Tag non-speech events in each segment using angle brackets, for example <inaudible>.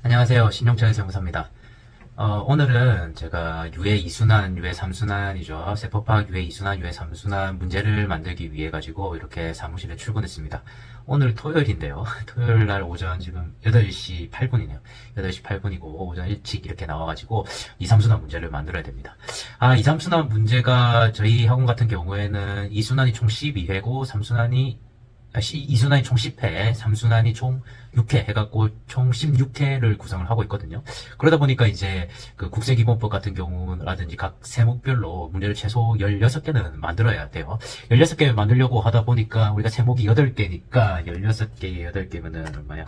안녕하세요. 신용철의 영사입니다. 어, 오늘은 제가 유해 2순환, 유해 3순환이죠. 세포파악 유해 2순환, 유해 3순환 문제를 만들기 위해 가지고 이렇게 사무실에 출근했습니다. 오늘 토요일인데요. <laughs> 토요일 날 오전 지금 8시 8분이네요. 8시 8분이고 오전 일찍 이렇게 나와가지고 2, 3순환 문제를 만들어야 됩니다. 아, 2, 3순환 문제가 저희 학원 같은 경우에는 2순환이 총 12회고 3순환이 아, 2순환이 총 10회, 3순환이 총 6회 해갖고 총 16회를 구성을 하고 있거든요. 그러다 보니까 이제 그 국세기본법 같은 경우라든지 각 세목별로 문제를 최소 16개는 만들어야 돼요. 16개 만들려고 하다 보니까 우리가 세목이 8개니까 16개, 8개면은 얼마야?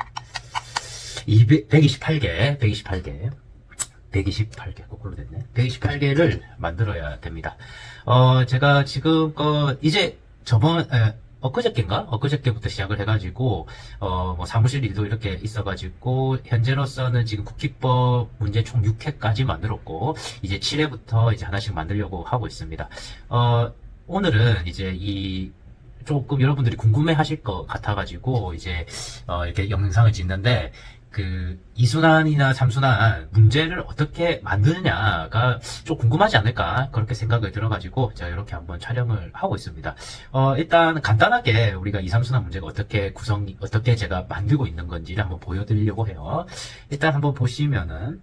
200, 128개, 128개. 128개, 거꾸로 됐네. 128개를 만들어야 됩니다. 어, 제가 지금껏, 이제 저번, 에, 엊그저께인가? 엊그저께부터 시작을 해가지고, 어, 뭐 사무실 일도 이렇게 있어가지고, 현재로서는 지금 국기법 문제 총 6회까지 만들었고, 이제 7회부터 이제 하나씩 만들려고 하고 있습니다. 어, 오늘은 이제 이, 조금 여러분들이 궁금해 하실 것 같아가지고, 이제, 어, 이렇게 영상을 찍는데, 그, 2순환이나 3순환 문제를 어떻게 만드느냐가 좀 궁금하지 않을까, 그렇게 생각을 들어가지고, 제가 이렇게 한번 촬영을 하고 있습니다. 어, 일단 간단하게 우리가 2, 3순환 문제가 어떻게 구성, 어떻게 제가 만들고 있는 건지를 한번 보여드리려고 해요. 일단 한번 보시면은,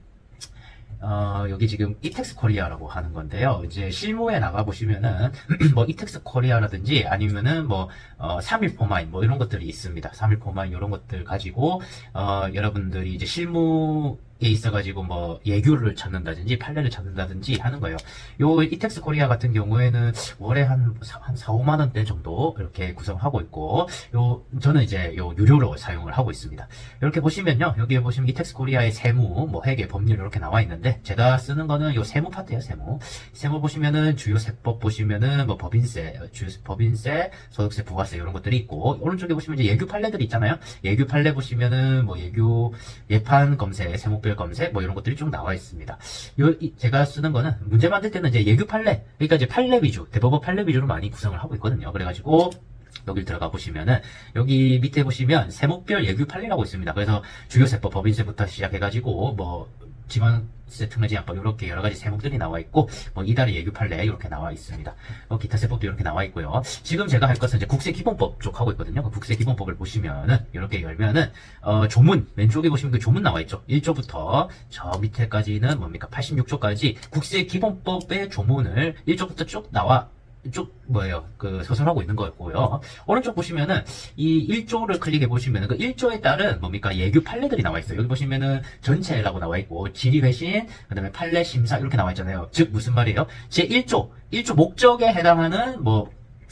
어, 여기 지금 이텍스 코리아라고 하는 건데요. 이제 실무에 나가 보시면은 <clears throat> 뭐 이텍스 코리아라든지 아니면은 뭐 어, 3일 포마인 뭐 이런 것들이 있습니다. 3일 포마인 이런 것들 가지고 어, 여러분들이 이제 실무에 있어가지고 뭐 예규를 찾는다든지 판례를 찾는다든지 하는 거예요. 요 이텍스 코리아 같은 경우에는 월에 한, 사- 한 4, 5만 원대 정도 이렇게 구성하고 있고 요 저는 이제 요 유료로 사용을 하고 있습니다. 이렇게 보시면요. 여기에 보시면 이텍스 코리아의 세무, 뭐 회계, 법률 이렇게 나와 있는데 제가 쓰는 거는 요 세무 파트예요. 세무. 세무 보시면은 주요 세법 보시면은 뭐 법인세, 주요 세- 법인세, 소득세, 부가세 이런 것들이 있고 오른쪽에 보시면 이제 예규 판례들이 있잖아요. 예규 판례 보시면은 뭐 예규 예판 검색, 세 목별 검색 뭐 이런 것들이 쭉 나와 있습니다. 요 이- 제가 쓰는 거는 문제 만들 때는 이제 예규 판례, 그러니까 이제 판례 위주, 대법원 판례 위주로 많이 구성을 하고 있거든요. 그래가지고 여기 들어가 보시면은 여기 밑에 보시면 세목별 예규 판례라고 있습니다. 그래서 주요세법 법인세부터 시작해가지고 뭐 지방세 특례제한법 이렇게 여러 가지 세목들이 나와 있고 뭐 이달의 예규 판례 이렇게 나와 있습니다. 뭐 기타 세법도 이렇게 나와 있고요. 지금 제가 할 것은 이제 국세기본법 쪽 하고 있거든요. 그 국세기본법을 보시면은 이렇게 열면은 어, 조문 왼쪽에 보시면 그 조문 나와 있죠. 1조부터 저 밑에까지는 뭡니까 86조까지 국세기본법의 조문을 1조부터 쭉 나와 쭉 뭐예요 그 서술하고 있는 거였고요 오른쪽 보시면은 이 1조를 클릭해 보시면은 그 1조에 따른 뭡니까 예규 판례들이 나와 있어요 여기 보시면은 전체라고 나와 있고 질의 회신 그 다음에 판례 심사 이렇게 나와 있잖아요 즉 무슨 말이에요 제 1조 1조 목적에 해당하는 뭐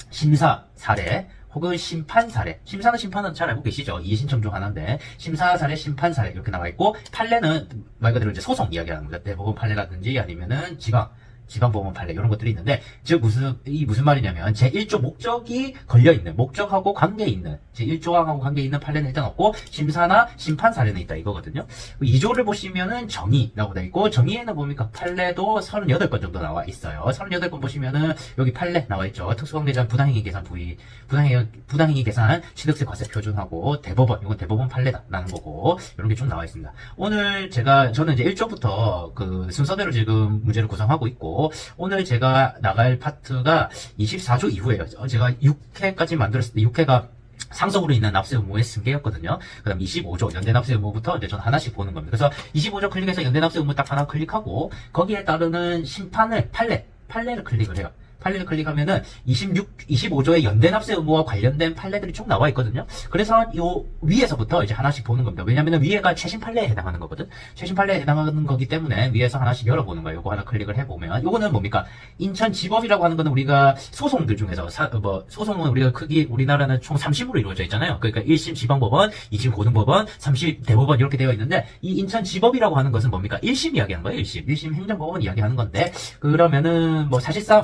심사 사례 혹은 심판 사례. 심사는 심판은 잘 알고 계시죠? 이의신청 중 하나인데, 심사 사례, 심판 사례 이렇게 나와 있고, 판례는 말 그대로 이제 소송 이야기하는 겁니다. 대법원 판례라든지 아니면은 지방, 지방법원 판례 이런 것들이 있는데, 즉 무슨 이 무슨 말이냐면 제 1조 목적이 걸려 있는 목적하고 관계 있는 제 1조항하고 관계 있는 판례는 일단 없고 심사나 심판 사례는 있다 이거거든요. 2조를 보시면은 정의라고 돼 있고 정의에는 뭡니까 판례도 38건 정도 나와 있어요. 38건 보시면은 여기 판례 나와 있죠. 특수관계자 부당행위 계산 부위 부당행위 부당행위 계산 취득세 과세 표준하고 대법원 이건 대법원 판례다라는 거고 이런 게쭉 나와 있습니다. 오늘 제가 저는 이제 1조부터 그 순서대로 지금 문제를 구성하고 있고 오늘 제가 나갈 파트가 24조 이후에요. 어, 제가 6회까지 만들었을 때 6회가 상속으로 인한 납세 의무의 승계였거든요. 그 다음 25조 연대 납세 의무부터 이제 전 하나씩 보는 겁니다. 그래서 25조 클릭해서 연대 납세 의무 딱 하나 클릭하고 거기에 따르는 심판을 판례, 판례를 클릭을 해요. 판례를 클릭하면은 26, 25조의 연대 납세 의무와 관련된 판례들이 쭉 나와 있거든요. 그래서 요 위에서부터 이제 하나씩 보는 겁니다. 왜냐면은 위에가 최신 판례에 해당하는 거거든. 최신 판례에 해당하는 거기 때문에 위에서 하나씩 열어보는 거예요. 요거 하나 클릭을 해보면 요거는 뭡니까? 인천지법이라고 하는 거는 우리가 소송들 중에서 사- 뭐 소송은 우리가 크기 우리나라는 총 3심으로 이루어져 있잖아요. 그러니까 1심 지방법원, 2심 고등법원, 3심 대법원 이렇게 되어 있는데 이 인천지법이라고 하는 것은 뭡니까? 1심 이야기하는 거예요. 1심. 1심 행정법원 이야기하는 건데 그러면은 뭐 사실상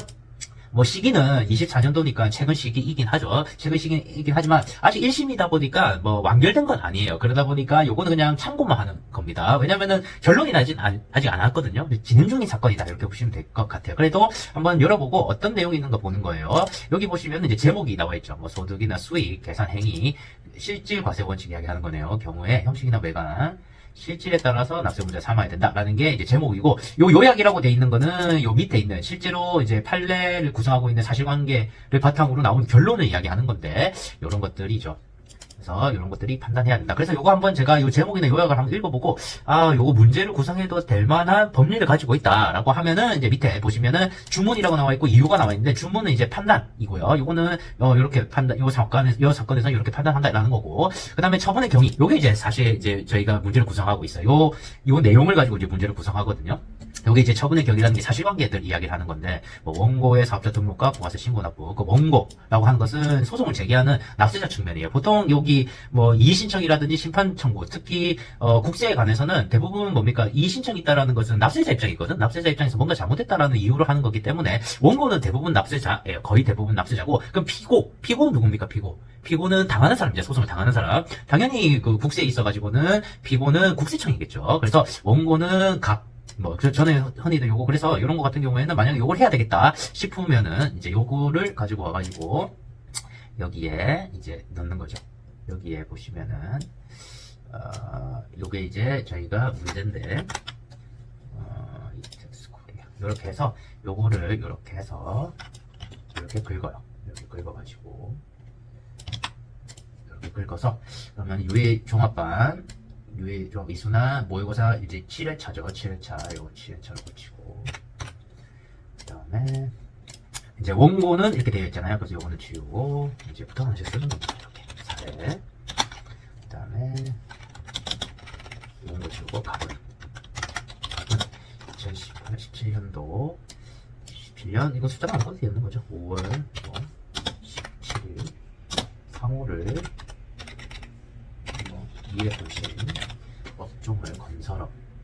뭐 시기는 24년도니까 최근 시기이긴 하죠. 최근 시기이긴 하지만 아직 1심이다 보니까 뭐 완결된 건 아니에요. 그러다 보니까 요거는 그냥 참고만 하는 겁니다. 왜냐면은 결론이 나진 안- 아직 안 왔거든요. 진행 중인 사건이다. 이렇게 보시면 될 것 같아요. 그래도 한번 열어보고 어떤 내용이 있는 거 보는 거예요. 여기 보시면 이제 제목이 나와 있죠. 뭐 소득이나 수익, 계산 행위, 실질 과세 원칙 이야기하는 거네요. 경우에 형식이나 외관, 실질에 따라서 문제 삼아야 된다라는 게 이제 제목이고 요 요약이라고 돼 있는 거는 요 밑에 있는 실제로 이제 판례를 구성하고 있는 사실관계를 바탕으로 나온 결론을 이야기하는 건데 요런 것들이죠. 그래서 이런 것들이 판단해야 된다. 그래서 요거 한번 제가 요 제목이나 요약을 한번 읽어보고 아 요거 문제를 구성해도 될 만한 법리를 가지고 있다라고 하면은 이제 밑에 보시면은 주문이라고 나와 있고 이유가 나와 있는데 주문은 이제 판단이고요. 요거는 어 이렇게 판단 요 사건에 요 사건에서 이렇게 판단한다라는 거고 그다음에 처분의 경위 요게 이제 사실 이제 저희가 문제를 구성하고 있어요. 요 요 내용을 가지고 이제 문제를 구성하거든요. 요게 이제 처분의 경위라는 게 사실관계들 이야기를 하는 건데 뭐 원고의 사업자 등록과 부가세 신고 납부 그 원고라고 하는 것은 소송을 제기하는 납세자 측면이에요. 보통 여기 뭐 이의신청이라든지 심판 청구 특히 어, 국세에 관해서는 대부분 뭡니까 이의신청이 있다라는 것은 납세자 입장이거든. 납세자 입장에서 뭔가 잘못했다라는 이유로 하는 거기 때문에 원고는 대부분 납세자예요. 거의 대부분 납세자고 그럼 피고 피고는 누굽니까 피고 피고는 당하는 사람이죠. 소송을 당하는 사람. 당연히 그 국세에 있어가지고는 피고는 국세청이겠죠. 그래서 원고는 각 뭐, 그 전에 흔히들 요거, 그래서 이런 거 같은 경우에는 만약에 요걸 해야 되겠다 싶으면은, 이제 요거를 가지고 와가지고, 여기에 이제 넣는 거죠. 여기에 보시면은, 어, 요게 이제 저희가 문제인데, 어, 이 텍스트 코리아. 요렇게 해서, 요거를 요렇게 해서, 이렇게 긁어요. 이렇게 긁어가지고, 이렇게 긁어서, 그러면 유해 종합반, 유해 종합 이수나 모의고사 이제 7회차죠. 7회차. 요거 7회차로 붙이고, 그 다음에, 이제 원고는 이렇게 되어 있잖아요. 그래서 요거는 지우고, 이제 부터 하나씩 쓰는 겁니다. 네. 그 다음에 이거 주고 가을 2018, 17년도 17년 이거 숫자가 안 써도 뭐, 뭐, 있는 거죠 5월 17일 상호를 뭐 250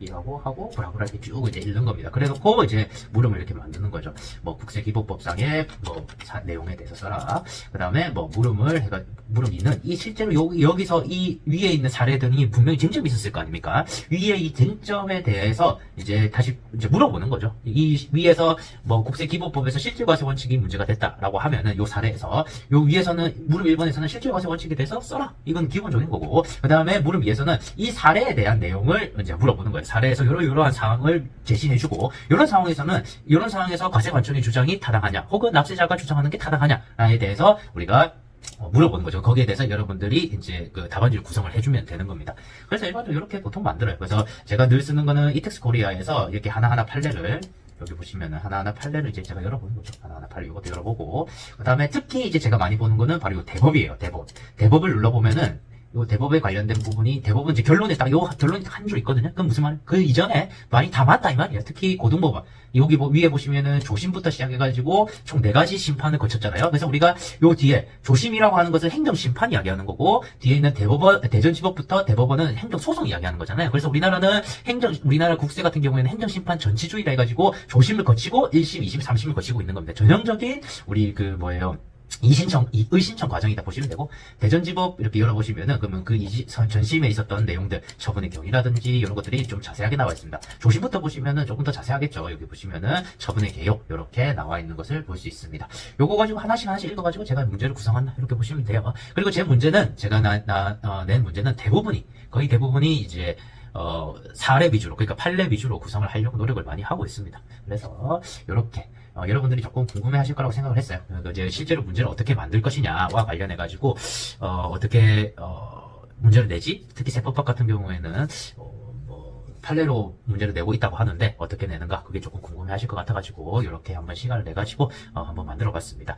이라고 하고, 브라브라 이렇게 쭉 이제 읽는 겁니다. 그래놓고 이제 물음을 이렇게 만드는 거죠. 뭐, 국세기본법상의 뭐, 사- 내용에 대해서 써라. 그 다음에 뭐, 물음을 해가, 물음이는 이 실제로 여기, 여기서 이 위에 있는 사례들이 분명히 쟁점이 있었을 거 아닙니까? 위에 이 쟁점에 대해서 이제 다시 이제 물어보는 거죠. 이 위에서 뭐 국세기본법에서 실질과세 원칙이 문제가 됐다라고 하면은 요 사례에서 요 위에서는 무릎 1번에서는 실질과세 원칙에 대해서 써라. 이건 기본적인 거고 그 다음에 무릎 위에서는 이 사례에 대한 내용을 이제 물어보는 거예요. 사례에서 요러 요러한 상황을 제시해주고 이런 상황에서는 이런 상황에서 과세관청의 주장이 타당하냐 혹은 납세자가 주장하는 게 타당하냐에 대해서 우리가 어, 물어보는 거죠. 거기에 대해서 여러분들이 이제 그 답안지를 구성을 해주면 되는 겁니다. 그래서 일반적으로 이렇게 보통 만들어요. 그래서 제가 늘 쓰는 거는 이텍스 코리아에서 이렇게 하나하나 판례를 여기 보시면은 하나하나 판례를 이제 제가 열어보는 거죠. 하나하나 판례 이것도 열어보고 그 다음에 특히 이제 제가 많이 보는 거는 바로 이 대법이에요. 대법. 대법을 눌러보면은 요 대법에 관련된 부분이 대법은 이제 결론에 딱 요 결론이 한 줄 있거든요. 그럼 무슨 말? 그 이전에 말이 다 맞다 이 말이에요. 특히 고등법원 여기 뭐 위에 보시면은 조심부터 시작해가지고 총 네 가지 심판을 거쳤잖아요. 그래서 우리가 요 뒤에 조심이라고 하는 것은 행정 심판 이야기하는 거고 뒤에 있는 대법원 대전지법부터 대법원은 행정 소송 이야기하는 거잖아요. 그래서 우리나라는 행정 우리나라 국세 같은 경우에는 행정 심판 전치주의라 해가지고 조심을 거치고 1심, 2심, 3심을 거치고 있는 겁니다. 전형적인 우리 그 뭐예요? 이신청, 이- 의신청 과정이다 보시면 되고, 대전지법 이렇게 열어보시면은, 그러면 그 이지, 선- 전심에 있었던 내용들, 처분의 경위라든지 이런 것들이 좀 자세하게 나와 있습니다. 조심부터 보시면은 조금 더 자세하겠죠. 여기 보시면은 처분의 개요, 이렇게 나와 있는 것을 볼 수 있습니다. 요거 가지고 하나씩 하나씩 읽어가지고 제가 문제를 구성한다. 이렇게 보시면 돼요. 그리고 제 문제는, 제가 나, 나, 어, 낸 문제는 대부분이, 거의 대부분이 이제, 어, 사례 위주로, 그러니까 판례 위주로 구성을 하려고 노력을 많이 하고 있습니다. 그래서, 요렇게, 어, 여러분들이 조금 궁금해 하실 거라고 생각을 했어요. 그러니까 이제 실제로 문제를 어떻게 만들 것이냐와 관련해 가지고, 어, 어떻게, 어, 문제를 내지? 특히 세법학 같은 경우에는, 어, 뭐, 판례로 문제를 내고 있다고 하는데, 어떻게 내는가? 그게 조금 궁금해 하실 것 같아가지고, 이렇게 한번 시간을 내 가지고, 어, 한번 만들어 봤습니다.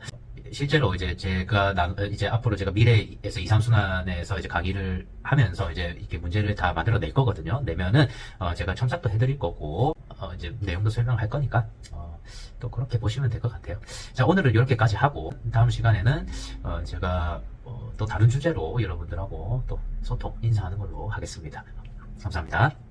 실제로 이제 제가 나- 이제 앞으로 제가 미래에서 2, 3순환에서 이제 강의를 하면서 이제 이렇게 문제를 다 만들어 낼 거거든요. 내면은 어, 제가 첨삭도 해드릴 거고 어, 이제 내용도 설명할 거니까 어, 또 그렇게 보시면 될 것 같아요. 자 오늘은 이렇게까지 하고 다음 시간에는 어, 제가 어, 또 다른 주제로 여러분들하고 또 소통 인사하는 걸로 하겠습니다. 감사합니다.